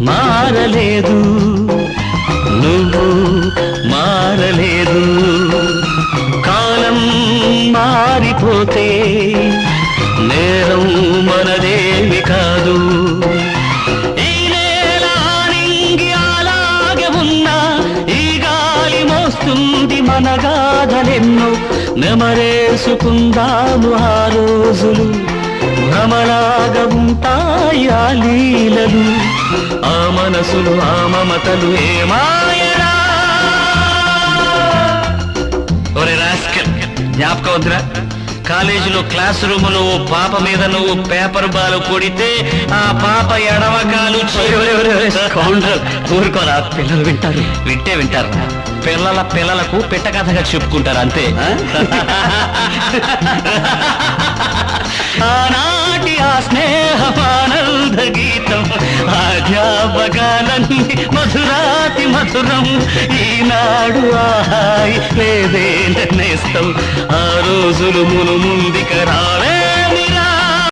మారలేదు. నువ్వు మారలేదు. కాలం మారిపోతే నేరం మనదేవి కాదు. ఈ నేల నెమరేసుకుందాము ఆ రోజులు. భ్రమలాగా ఉంటాయి మనసులు ఆ మమతలు ఏమాయరా ఒరే రాస్కల్ జ్ఞాపకం వద్దురా కాలేజీలో క్లాస్ రూమ్లో ఓ పాప మీద నువ్వు పేపర్ బాల్ కొడితే ఆ పాప ఎడవకాలు ఊరుకోరా పిల్లలు వింటారు. వింటే వింటారు పిల్లల పిల్లలకు పిట్ట కథగా చెప్పుకుంటారు అంతే. ఆ మధురాతి మధురం ఈనాడు ఆహాయి లేదే నేస్తం ఆ రోజులు మును ముందికరా